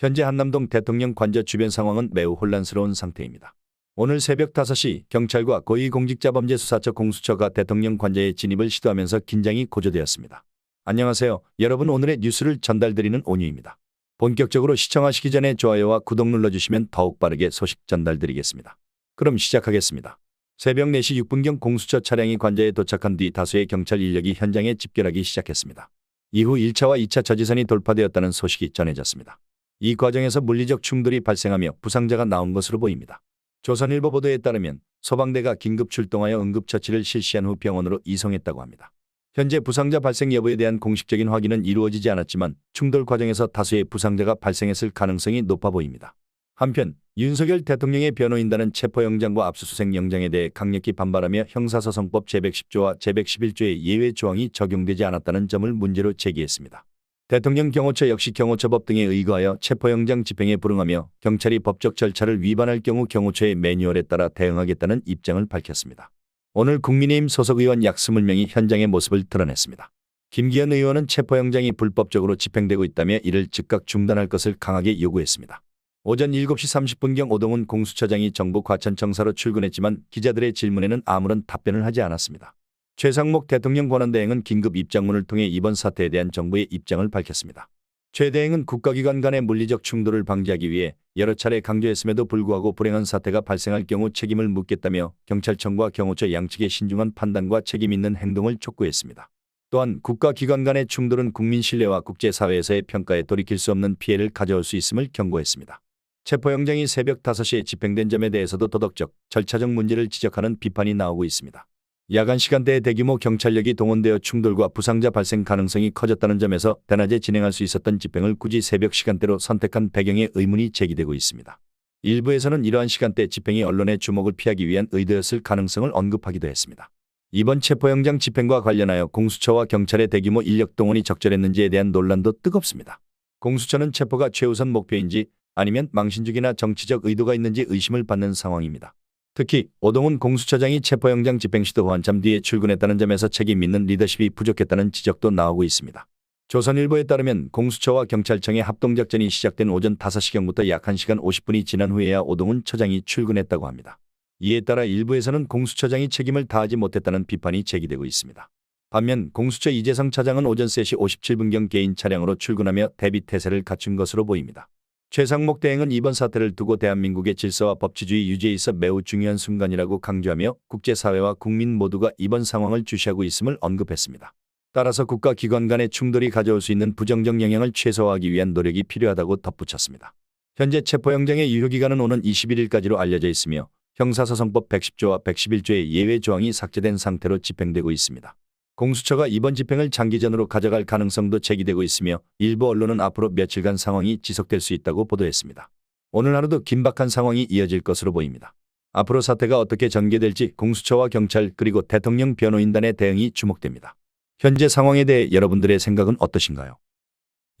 현재 한남동 대통령 관저 주변 상황은 매우 혼란스러운 상태입니다. 오늘 새벽 5시 경찰과 고위공직자범죄수사처 공수처가 대통령 관저에 진입을 시도하면서 긴장이 고조되었습니다. 안녕하세요. 여러분 오늘의 뉴스를 전달드리는 온유입니다. 본격적으로 시청하시기 전에 좋아요와 구독 눌러주시면 더욱 빠르게 소식 전달드리겠습니다. 그럼 시작하겠습니다. 새벽 4시 6분경 공수처 차량이 관저에 도착한 뒤 다수의 경찰 인력이 현장에 집결하기 시작했습니다. 이후 1차와 2차 저지선이 돌파되었다는 소식이 전해졌습니다. 이 과정에서 물리적 충돌이 발생하며 부상자가 나온 것으로 보입니다. 조선일보 보도에 따르면 소방대가 긴급 출동하여 응급처치를 실시한 후 병원으로 이송했다고 합니다. 현재 부상자 발생 여부에 대한 공식적인 확인은 이루어지지 않았지만 충돌 과정에서 다수의 부상자가 발생했을 가능성이 높아 보입니다. 한편 윤석열 대통령의 변호인단은 체포영장과 압수수색 영장에 대해 강력히 반발하며 형사소송법 제110조와 제111조의 예외 조항이 적용되지 않았다는 점을 문제로 제기했습니다. 대통령 경호처 역시 경호처법 등에 의거하여 체포영장 집행에 불응하며 경찰이 법적 절차를 위반할 경우 경호처의 매뉴얼에 따라 대응하겠다는 입장을 밝혔습니다. 오늘 국민의힘 소속 의원 약 20명이 현장의 모습을 드러냈습니다. 김기현 의원은 체포영장이 불법적으로 집행되고 있다며 이를 즉각 중단할 것을 강하게 요구했습니다. 오전 7시 30분경 오동훈 공수처장이 정부 과천청사로 출근했지만 기자들의 질문에는 아무런 답변을 하지 않았습니다. 최상목 대통령 권한대행은 긴급 입장문을 통해 이번 사태에 대한 정부의 입장을 밝혔습니다. 최 대행은 국가기관 간의 물리적 충돌을 방지하기 위해 여러 차례 강조했음에도 불구하고 불행한 사태가 발생할 경우 책임을 묻겠다며 경찰청과 경호처 양측의 신중한 판단과 책임 있는 행동을 촉구했습니다. 또한 국가기관 간의 충돌은 국민 신뢰와 국제사회에서의 평가에 돌이킬 수 없는 피해를 가져올 수 있음을 경고했습니다. 체포영장이 새벽 5시에 집행된 점에 대해서도 도덕적, 절차적 문제를 지적하는 비판이 나오고 있습니다. 야간 시간대에 대규모 경찰력이 동원되어 충돌과 부상자 발생 가능성이 커졌다는 점에서 대낮에 진행할 수 있었던 집행을 굳이 새벽 시간대로 선택한 배경에 의문이 제기되고 있습니다. 일부에서는 이러한 시간대 집행이 언론의 주목을 피하기 위한 의도였을 가능성을 언급하기도 했습니다. 이번 체포영장 집행과 관련하여 공수처와 경찰의 대규모 인력 동원이 적절했는지에 대한 논란도 뜨겁습니다. 공수처는 체포가 최우선 목표인지 아니면 망신주기나 정치적 의도가 있는지 의심을 받는 상황입니다. 특히 오동훈 공수처장이 체포영장 집행 시도 후 한참 뒤에 출근했다는 점에서 책임 있는 리더십이 부족했다는 지적도 나오고 있습니다. 조선일보에 따르면 공수처와 경찰청의 합동작전이 시작된 오전 5시경부터 약 1시간 50분이 지난 후에야 오동훈 처장이 출근했다고 합니다. 이에 따라 일부에서는 공수처장이 책임을 다하지 못했다는 비판이 제기되고 있습니다. 반면 공수처 이재성 차장은 오전 3시 57분경 개인 차량으로 출근하며 대비 태세를 갖춘 것으로 보입니다. 최상목 대행은 이번 사태를 두고 대한민국의 질서와 법치주의 유지에 있어 매우 중요한 순간이라고 강조하며 국제사회와 국민 모두가 이번 상황을 주시하고 있음을 언급했습니다. 따라서 국가 기관 간의 충돌이 가져올 수 있는 부정적 영향을 최소화하기 위한 노력이 필요하다고 덧붙였습니다. 현재 체포영장의 유효기간은 오는 21일까지로 알려져 있으며 형사소송법 110조와 111조의 예외 조항이 삭제된 상태로 집행되고 있습니다. 공수처가 이번 집행을 장기전으로 가져갈 가능성도 제기되고 있으며 일부 언론은 앞으로 며칠간 상황이 지속될 수 있다고 보도했습니다. 오늘 하루도 긴박한 상황이 이어질 것으로 보입니다. 앞으로 사태가 어떻게 전개될지 공수처와 경찰 그리고 대통령 변호인단의 대응이 주목됩니다. 현재 상황에 대해 여러분들의 생각은 어떠신가요?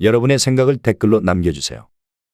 여러분의 생각을 댓글로 남겨주세요.